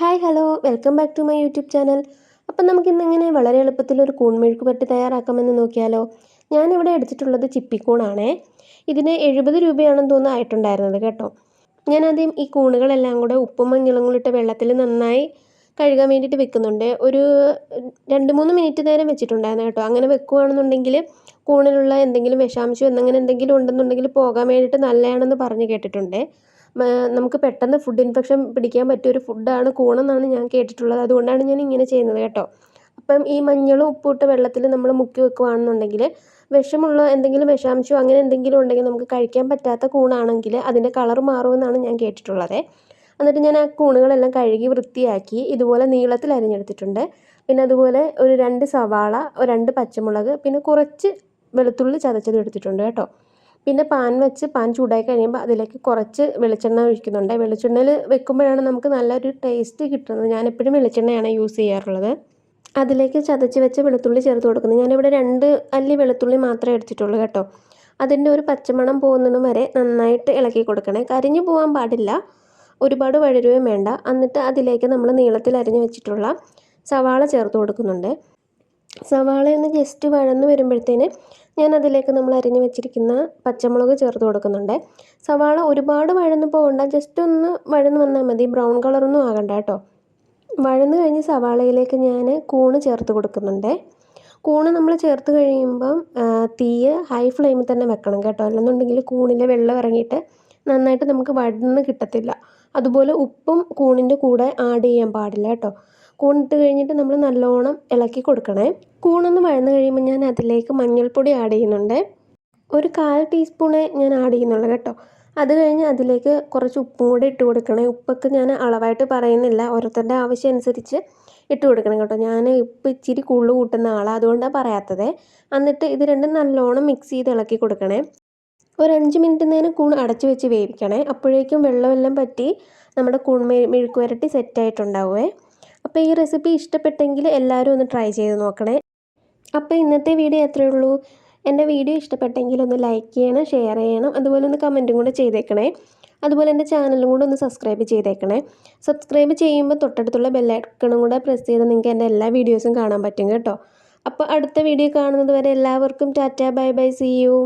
Hi hello welcome back to my YouTube channel അപ്പം നമുക്കിന്ന് ഇങ്ങനെ വളരെ എളുപ്പത്തിൽ ഒരു കൂൺമെഴുക്ക് പറ്റി തയ്യാറാക്കാമെന്ന് നോക്കിയാലോ? ഞാനിവിടെ എടുത്തിട്ടുള്ളത് ചിപ്പിക്കൂണാണേ. ഇതിന് എഴുപത് രൂപയാണെന്ന് തോന്നുന്നു ആയിട്ടുണ്ടായിരുന്നത് കേട്ടോ. ഞാൻ ആദ്യം ഈ കൂണുകളെല്ലാം കൂടെ ഉപ്പും മഞ്ഞളും കൂടി ഇട്ട് വെള്ളത്തിൽ നന്നായി കഴുകാൻ വേണ്ടിയിട്ട് വെക്കുന്നുണ്ട്. ഒരു രണ്ട് മൂന്ന് മിനിറ്റ് നേരം വെച്ചിട്ടുണ്ടായിരുന്നു കേട്ടോ. അങ്ങനെ വെക്കുകയാണെന്നുണ്ടെങ്കിൽ കൂണിലുള്ള എന്തെങ്കിലും വിഷാംശം എന്നങ്ങനെ എന്തെങ്കിലും ഉണ്ടെന്നുണ്ടെങ്കിൽ പോകാൻ വേണ്ടിയിട്ട് നല്ലതാണെന്ന് പറഞ്ഞ് കേട്ടിട്ടുണ്ട്. നമുക്ക് പെട്ടെന്ന് ഫുഡ് ഇൻഫെക്ഷൻ പിടിക്കാൻ പറ്റിയ ഒരു ഫുഡാണ് കൂണെന്നാണ് ഞാൻ കേട്ടിട്ടുള്ളത്. അതുകൊണ്ടാണ് ഞാൻ ഇങ്ങനെ ചെയ്യുന്നത് കേട്ടോ. അപ്പം ഈ മഞ്ഞളും ഉപ്പും വെള്ളത്തിൽ നമ്മൾ മുക്കി വെക്കുകയാണെന്നുണ്ടെങ്കിൽ വിഷമുള്ള എന്തെങ്കിലും വിഷാംശം അങ്ങനെ എന്തെങ്കിലും ഉണ്ടെങ്കിൽ നമുക്ക് കഴിക്കാൻ പറ്റാത്ത കൂണാണെങ്കിൽ അതിന്റെ കളർ മാറുമെന്നാണ് ഞാൻ കേട്ടിട്ടുള്ളത്. എന്നിട്ട് ഞാൻ ആ കൂണുകളെല്ലാം കഴുകി വൃത്തിയാക്കി ഇതുപോലെ നീളത്തിൽ അരിഞ്ഞെടുത്തിട്ടുണ്ട്. പിന്നെ അതുപോലെ ഒരു രണ്ട് സവാള രണ്ട് പച്ചമുളക് പിന്നെ കുറച്ച് വെളുത്തുള്ളി ചതച്ചത് എടുത്തിട്ടുണ്ട് കേട്ടോ. പിന്നെ പാൻ വെച്ച് പാൻ ചൂടായി കഴിയുമ്പോൾ അതിലേക്ക് കുറച്ച് വെളിച്ചെണ്ണ ഒഴിക്കുന്നുണ്ട്. വെളിച്ചെണ്ണയിൽ വെക്കുമ്പോഴാണ് നമുക്ക് നല്ലൊരു ടേസ്റ്റ് കിട്ടുന്നത്. ഞാൻ എപ്പോഴും വെളിച്ചെണ്ണയാണ് യൂസ് ചെയ്യാറുള്ളത്. അതിലേക്ക് ചതച്ച് വെച്ച വെളുത്തുള്ളി ചേർത്ത് കൊടുക്കുന്നത് ഞാനിവിടെ രണ്ട് അല്ലി വെളുത്തുള്ളി മാത്രമേ എടുത്തിട്ടുള്ളൂ കേട്ടോ. അതിന്റെ ഒരു പച്ചമണം പോകുന്നതും വരെ നന്നായിട്ട് ഇളക്കി കൊടുക്കണേ. കരിഞ്ഞു പോകാൻ പാടില്ല. ഒരുപാട് വഴരുകയും വേണ്ട. എന്നിട്ട് അതിലേക്ക് നമ്മൾ നീളത്തിൽ അരിഞ്ഞു വെച്ചിട്ടുള്ള സവാള ചേർത്ത് കൊടുക്കുന്നുണ്ട്. സവാള ജസ്റ്റ് വഴന്ന് വരുമ്പോഴത്തേന് ഞാൻ അതിലേക്ക് നമ്മൾ അരിഞ്ഞ് വെച്ചിരിക്കുന്ന പച്ചമുളക് ചേർത്ത് കൊടുക്കുന്നുണ്ട്. സവാള ഒരുപാട് വഴന്ന് പോകണ്ട ജസ്റ്റ് ഒന്ന് വഴന്ന് വന്നാൽ മതി. ബ്രൗൺ കളറൊന്നും ആകണ്ട കേട്ടോ. വഴന്നു കഴിഞ്ഞ് സവാളയിലേക്ക് ഞാൻ കൂണ് ചേർത്ത് കൊടുക്കുന്നുണ്ട്. കൂണ് നമ്മൾ ചേർത്ത് കഴിയുമ്പം തീയ് ഹൈ ഫ്ലെയിമിൽ തന്നെ വെക്കണം കേട്ടോ. അല്ലെന്നുണ്ടെങ്കിൽ കൂണിലെ വെള്ളം ഇറങ്ങിയിട്ട് നന്നായിട്ട് നമുക്ക് വഴന്ന് കിട്ടത്തില്ല. അതുപോലെ ഉപ്പും കൂണിന്റെ കൂടെ ആഡ് ചെയ്യാൻ പാടില്ല കേട്ടോ. കൂണിട്ട് കഴിഞ്ഞിട്ട് നമ്മൾ നല്ലോണം ഇളക്കി കൊടുക്കണേ. കൂണൊന്ന് വഴന്ന് കഴിയുമ്പോൾ ഞാൻ അതിലേക്ക് മഞ്ഞൾപ്പൊടി ആഡ് ചെയ്യുന്നുണ്ട്. ഒരു കാൽ ടീസ്പൂണേ ഞാൻ ആഡ് ചെയ്യുന്നുള്ളൂ കേട്ടോ. അത് കഴിഞ്ഞ് അതിലേക്ക് കുറച്ച് ഉപ്പും കൂടെ ഇട്ട് കൊടുക്കണേ. ഉപ്പൊക്കെ ഞാൻ അളവായിട്ട് പറയുന്നില്ല. ഓരോരുത്തരുടെ ആവശ്യം അനുസരിച്ച് ഇട്ട് കൊടുക്കണം കേട്ടോ. ഞാൻ ഉപ്പ് ഇച്ചിരി കൂടുതൽ കൂട്ടുന്ന ആളാണ് അതുകൊണ്ടാണ് പറയാത്തത്. എന്നിട്ട് ഇത് രണ്ടും നല്ലോണം മിക്സ് ചെയ്ത് ഇളക്കി കൊടുക്കണേ. ഒരു അഞ്ച് മിനിറ്റ് നേരം കൂൺ അടച്ചു വെച്ച് വേവിക്കണേ. അപ്പോഴേക്കും വെള്ളമെല്ലാം പറ്റി നമ്മുടെ കൂൺ മെഴുക്ക് വരട്ടി സെറ്റായിട്ടുണ്ടാവുമേ അപ്പോൾ ഈ റെസിപ്പി ഇഷ്ടപ്പെട്ടെങ്കിൽ എല്ലാവരും ഒന്ന് ട്രൈ ചെയ്ത് നോക്കണേ. അപ്പോൾ ഇന്നത്തെ വീഡിയോ എത്രയേ ഉള്ളൂ? എന്റെ വീഡിയോ ഇഷ്ടപ്പെട്ടെങ്കിൽ ഒന്ന് ലൈക്ക് ചെയ്യണം ഷെയർ ചെയ്യണം അതുപോലെ ഒന്ന് കമന്റും കൂടെ ചെയ്തേക്കണേ. അതുപോലെ എന്റെ ചാനലും കൂടെ ഒന്ന് സബ്സ്ക്രൈബ് ചെയ്തേക്കണേ. സബ്സ്ക്രൈബ് ചെയ്യുമ്പോൾ തൊട്ടടുത്തുള്ള ബെല്ലൈക്കണും കൂടെ പ്രസ് ചെയ്ത് നിങ്ങൾക്ക് എന്റെ എല്ലാ വീഡിയോസും കാണാൻ പറ്റും കേട്ടോ. അപ്പോൾ അടുത്ത വീഡിയോ കാണുന്നത് വരെ എല്ലാവർക്കും tata bye bye see you.